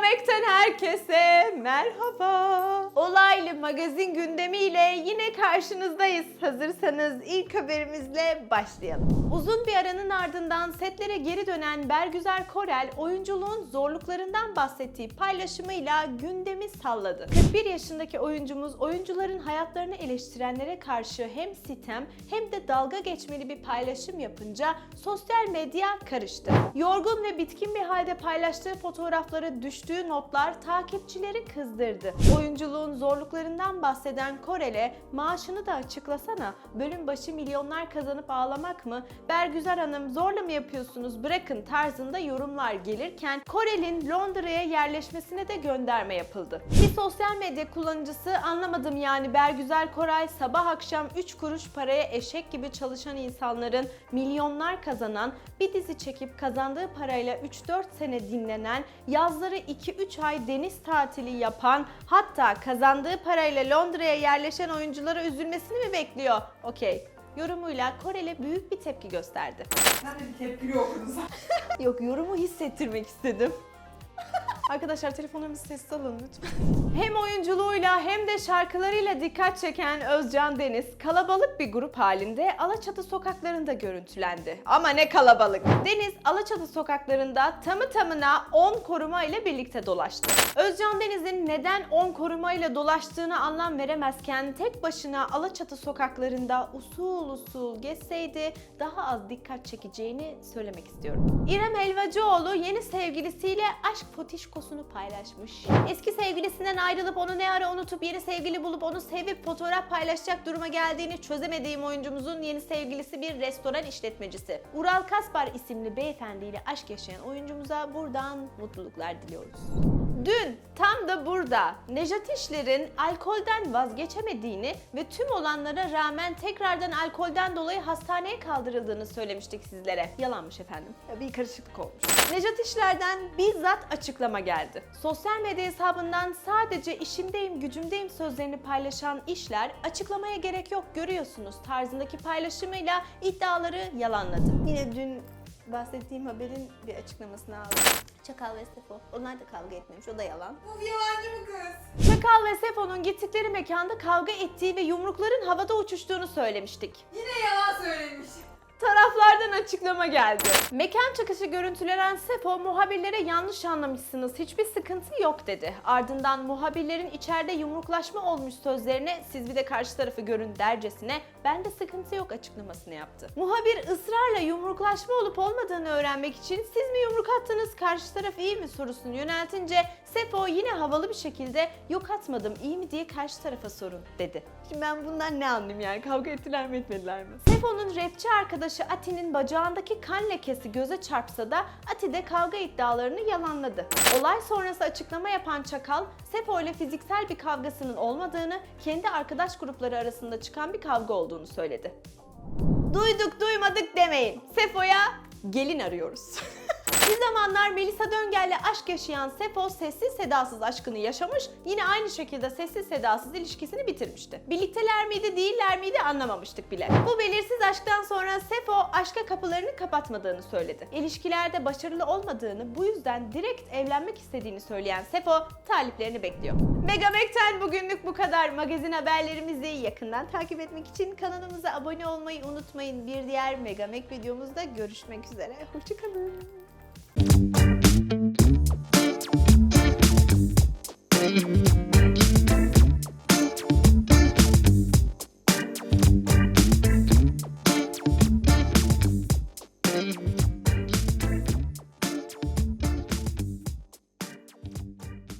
Mega'Mek'ten herkese merhaba. Olaylı magazin gündemiyle yine karşınızdayız. Hazırsanız ilk haberimizle başlayalım. Uzun bir aranın ardından setlere geri dönen Bergüzar Korel, oyunculuğun zorluklarından bahsettiği paylaşımıyla gündemi salladı. 41 yaşındaki oyuncumuz oyuncuların hayatlarını eleştirenlere karşı hem sitem hem de dalga geçmeli bir paylaşım yapınca sosyal medya karıştı. Yorgun ve bitkin bir halde paylaştığı fotoğraflara düştüğü notlar takipçileri kızdırdı. Oyunculuğun zorluklarından bahseden Korel'e maaşını da açıklasana, bölüm başı milyonlar kazanıp ağlamak mı, Bergüzar Hanım zorla mı yapıyorsunuz bırakın tarzında yorumlar gelirken Korel'in Londra'ya yerleşmesine de gönderme yapıldı. Bir sosyal medya kullanıcısı anlamadım yani Bergüzar Koray sabah akşam 3 kuruş paraya eşek gibi çalışan insanların milyonlar kazanan, bir dizi çekip kazandığı parayla 3-4 sene dinlenen, yazları 2-3 ay deniz tatili yapan, hatta kazandığı parayla Londra'ya yerleşen oyunculara üzülmesini mi bekliyor? Okey. Yorumuyla Koreli büyük bir tepki gösterdi. Sen de bir tepkili okudun. Yok yorumu hissettirmek istedim. Arkadaşlar telefonlarımızı sessiz alın lütfen. Hem oyunculuğuyla hem de şarkılarıyla dikkat çeken Özcan Deniz kalabalık bir grup halinde Alaçatı sokaklarında görüntülendi. Ama ne kalabalık. Deniz Alaçatı sokaklarında tamı tamına 10 koruma ile birlikte dolaştı. Özcan Deniz'in neden 10 koruma ile dolaştığını anlam veremezken tek başına Alaçatı sokaklarında usul usul gezseydi daha az dikkat çekeceğini söylemek istiyorum. İrem Helvacıoğlu yeni sevgilisiyle aşk fotişkosunu paylaşmış. Eski sevgilisinden ayrılıp onu ne ara unutup yeni sevgili bulup onu sevip fotoğraf paylaşacak duruma geldiğini çözemediğim oyuncumuzun yeni sevgilisi bir restoran işletmecisi. Ural Kaspar isimli beyefendiyle aşk yaşayan oyuncumuza buradan mutluluklar diliyoruz. Dün tam da burada Nejat İşler'in alkolden vazgeçemediğini ve tüm olanlara rağmen tekrardan alkolden dolayı hastaneye kaldırıldığını söylemiştik sizlere. Yalanmış efendim. Ya Bir karışıklık olmuş. Nejat İşler'den bizzat açıklama geldi. Sosyal medya hesabından sadece işimdeyim, gücümdeyim sözlerini paylaşan İşler açıklamaya gerek yok görüyorsunuz tarzındaki paylaşımıyla iddiaları yalanladı. Yine dün bahsettiğim haberin bir açıklamasını aldım. Çakal ve Sefo. Onlar da kavga etmemiş. O da yalan. Bu yalancı mı kız? Çakal ve Sefo'nun gittikleri mekanda kavga ettiği ve yumrukların havada uçuştuğunu söylemiştik. Yine yalan söylemiş. Açıklama geldi. Mekan çıkışı görüntülenen Sefo muhabirlere yanlış anlamışsınız hiçbir sıkıntı yok dedi. Ardından muhabirlerin içeride yumruklaşma olmuş sözlerine siz bir de karşı tarafı görün dercesine bende sıkıntı yok açıklamasını yaptı. Muhabir ısrarla yumruklaşma olup olmadığını öğrenmek için siz mi yumruk attınız karşı taraf iyi mi sorusunu yöneltince Sefo yine havalı bir şekilde yok atmadım iyi mi diye karşı tarafa sorun dedi. Şimdi ben bundan ne anlayayım yani kavga ettiler mi etmediler mi? Sefo'nun rapçi arkadaşı Ati'nin bacağındaki kan lekesi göze çarpsa da Ati de kavga iddialarını yalanladı. Olay sonrası açıklama yapan Çakal, Sefo ile fiziksel bir kavgasının olmadığını, kendi arkadaş grupları arasında çıkan bir kavga olduğunu söyledi. Duyduk duymadık demeyin. Sefo'ya gelin arıyoruz. Zamanlar Melisa Döngel'le aşk yaşayan Sefo sessiz sedasız aşkını yaşamış, yine aynı şekilde sessiz sedasız ilişkisini bitirmişti. Birlikteler miydi değiller miydi anlamamıştık bile. Bu belirsiz aşktan sonra Sefo aşka kapılarını kapatmadığını söyledi. İlişkilerde başarılı olmadığını, bu yüzden direkt evlenmek istediğini söyleyen Sefo taliplerini bekliyor. Megamek'ten bugünlük bu kadar. Magazin haberlerimizi yakından takip etmek için kanalımıza abone olmayı unutmayın. Bir diğer Megamek videomuzda görüşmek üzere. Hoşçakalın. Thank you.